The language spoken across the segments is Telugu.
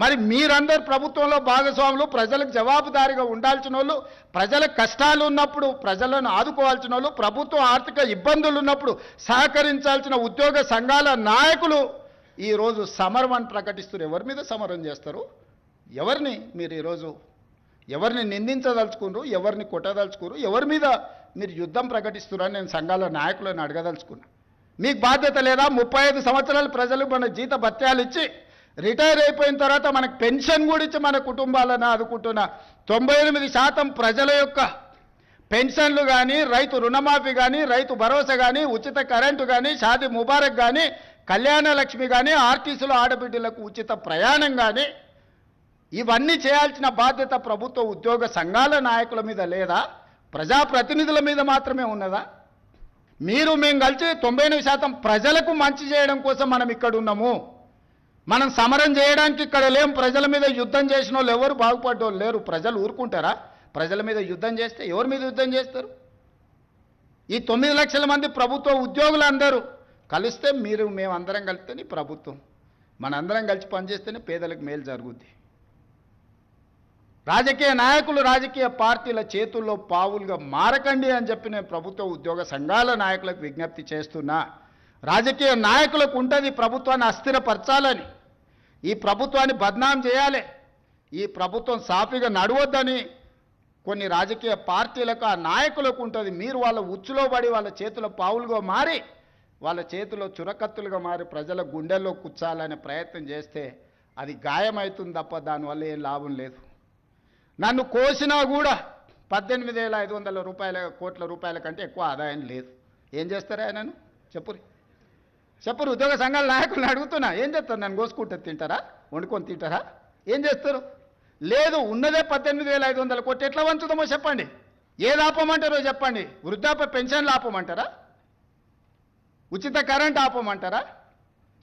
మరి మీరందరు ప్రభుత్వంలో భాగస్వాములు ప్రజలకు జవాబుదారీగా ఉండాల్సిన వాళ్ళు ప్రజల కష్టాలు ఉన్నప్పుడు ప్రజలను ఆదుకోవాల్సిన వాళ్ళు ప్రభుత్వం ఆర్థిక ఇబ్బందులు ఉన్నప్పుడు సహకరించాల్సిన ఉద్యోగ సంఘాల నాయకులు ఈరోజు సమరం అని ప్రకటిస్తారు ఎవరి మీద సమరం చేస్తారు? ఎవరిని మీరు ఈరోజు ఎవరిని నిందించదలుచుకున్నారు? ఎవరిని కొట్టదలుచుకున్నారు? ఎవరి మీద మీరు యుద్ధం ప్రకటిస్తున్నారని నేను సంఘాల నాయకులను అడగదలుచుకున్నా. మీకు బాధ్యత లేదా? ముప్పై ఐదు సంవత్సరాలు ప్రజలు మన జీత భత్యాలు ఇచ్చి రిటైర్ అయిపోయిన తర్వాత మనకు పెన్షన్ కూడా ఇచ్చి మన కుటుంబాలను ఆదుకుంటున్న తొంభై ఎనిమిది శాతం ప్రజల యొక్క పెన్షన్లు కానీ రైతు రుణమాఫీ కానీ రైతు భరోసా కానీ ఉచిత కరెంటు కానీ షాది ముబారక్ కానీ కళ్యాణ లక్ష్మి కానీ ఆర్టీసీలో ఆడబిడ్డలకు ఉచిత ప్రయాణం కానీ ఇవన్నీ చేయాల్సిన బాధ్యత ప్రభుత్వ ఉద్యోగ సంఘాల నాయకుల మీద లేదా ప్రజాప్రతినిధుల మీద మాత్రమే ఉన్నదా? మీరు మేము కలిసి తొంభై ఎనిమిది శాతం ప్రజలకు మంచి చేయడం కోసం మనం ఇక్కడ ఉన్నాము. మనం సమరం చేయడానికి ఇక్కడ లేం. ప్రజల మీద యుద్ధం చేసిన వాళ్ళు ఎవరు బాగుపడ్డోళ్ళు లేరు. ప్రజలు ఊరుకుంటారా? ప్రజల మీద యుద్ధం చేస్తే ఎవరి మీద యుద్ధం చేస్తారు? ఈ తొమ్మిది లక్షల మంది ప్రభుత్వ ఉద్యోగులు అందరూ కలిస్తే మీరు మేమందరం కలిస్తేనే ప్రభుత్వం. మనందరం కలిసి పనిచేస్తేనే పేదలకు మేలు జరుగుద్ది. రాజకీయ నాయకులు రాజకీయ పార్టీల చేతుల్లో పావులుగా మారకండి అని చెప్పి నేను ప్రభుత్వ ఉద్యోగ సంఘాల నాయకులకు విజ్ఞప్తి చేస్తున్నా. రాజకీయ నాయకులకు ఉంటుంది ప్రభుత్వాన్ని అస్థిరపరచాలని. ఈ ప్రభుత్వాన్ని బద్నాం చేయాలి. ఈ ప్రభుత్వం సాఫీగా నడవద్దని కొన్ని రాజకీయ పార్టీలకు ఆ నాయకులకు ఉంటుంది. మీరు వాళ్ళ ఉచ్చులో పడి వాళ్ళ చేతిలో పావులుగా మారి వాళ్ళ చేతిలో చురకత్తులుగా మారి ప్రజల గుండెల్లో కూర్చాలనే ప్రయత్నం చేస్తే అది గాయమవుతుంది తప్ప దానివల్ల ఏం లాభం లేదు. నన్ను కోసినా కూడా పద్దెనిమిది వేల ఐదు వందల రూపాయల కోట్ల రూపాయల కంటే ఎక్కువ ఆదాయం లేదు. ఏం చేస్తారా నన్ను? చెప్పురి. చెప్పరు ఉద్యోగ సంఘాల నాయకులను అడుగుతున్నా. ఏం చేస్తారు? నన్ను కోసుకుంటారు తింటారా? వండుకొని తింటారా? ఏం చేస్తారు? లేదు ఉన్నదే పద్దెనిమిది వేల ఐదు వందల కోట్లు ఎట్లా వంచుదామో చెప్పండి. ఏది ఆపమంటారో చెప్పండి. వృద్ధాప్య పెన్షన్లు ఆపమంటారా? ఉచిత కరెంట్ ఆపమంటారా?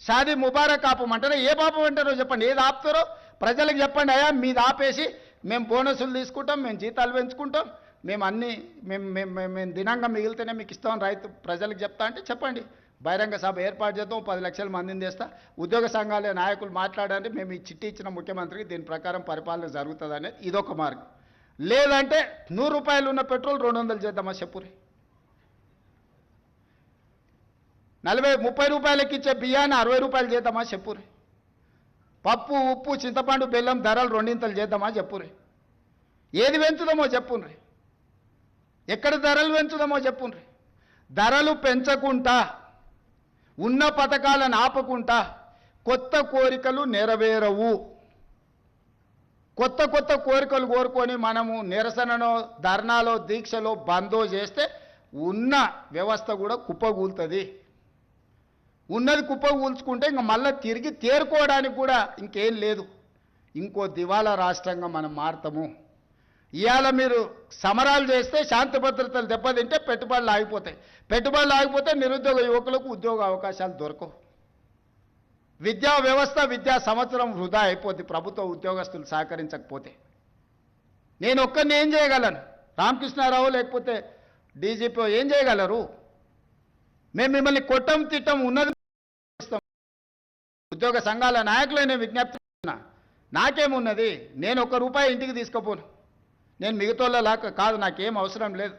షాదీ ముబారక్ ఆపమంటారా? ఏ ఆపమంటారో చెప్పండి. ఏది ఆపుతారో ప్రజలకు చెప్పండి. అయ్యా మీది ఆపేసి మేము బోనసులు తీసుకుంటాం మేము జీతాలు పెంచుకుంటాం మేము అన్నీ మేము మేము మేము మేము దినంగా మిగిలితేనే మీకు ఇస్తాం రైతు ప్రజలకు చెప్తా అంటే చెప్పండి. బహిరంగ సభ ఏర్పాటు చేద్దాం పది లక్షల మందిని చేస్తా ఉద్యోగ సంఘాల నాయకులు మాట్లాడండి మేము ఈ చిట్టి ఇచ్చిన ముఖ్యమంత్రికి దీని ప్రకారం పరిపాలన జరుగుతుంది అనేది ఇదొక మార్గం. లేదంటే నూరు రూపాయలు ఉన్న పెట్రోల్ రెండు వందలు చేద్దామా చెప్పురే? నలభై ముప్పై రూపాయలకి ఇచ్చే బియ్యాన్ని అరవై రూపాయలు చేద్దామా చెప్పురే? పప్పు ఉప్పు చింతపండు బెల్లం ధరలు రెండింతలు చేద్దామా చెప్పురే? ఏది పెంచుదామో చెప్పుండ్రి? ఎక్కడ ధరలు పెంచుదామో చెప్పుండ్రి? ధరలు పెంచకుండా ఉన్న పథకాలను ఆపకుండా కొత్త కోరికలు నెరవేరవు. కొత్త కొత్త కోరికలు కోరుకొని మనము నిరసనలో ధర్నాలో దీక్షలో బందో చేస్తే ఉన్న వ్యవస్థ కూడా కుప్పగూలుతుంది ఉన్నది కుప్పగూల్చుకుంటే ఇంక మళ్ళీ తిరిగి తేరుకోవడానికి కూడా ఇంకేం లేదు. ఇంకో దివాలా రాష్ట్రంగా మనం మారుతాము. ఇవాళ మీరు సమరాలు చేస్తే శాంతి భద్రతలు దెబ్బతింటే పెట్టుబడులు ఆగిపోతాయి. పెట్టుబడులు ఆగిపోతే నిరుద్యోగ యువకులకు ఉద్యోగ అవకాశాలు దొరకవు. విద్యా వ్యవస్థ విద్యా సంవత్సరం వృధా అయిపోద్ది. ప్రభుత్వ ఉద్యోగస్తులు సహకరించకపోతే. నేను ఒక్కరిని ఏం చేయగలను? రామకృష్ణారావు లేకపోతే డీజీపీ ఏం చేయగలరు? మేము మిమ్మల్ని కొట్టం తిట్టం ఉన్నది ఉద్యోగ సంఘాల నాయకులైన విజ్ఞప్తి నాకేమున్నది? నేను ఒక్క రూపాయి ఇంటికి తీసుకుపోను. నేను మిగతా లాగా కాదు నాకేం అవసరం లేదు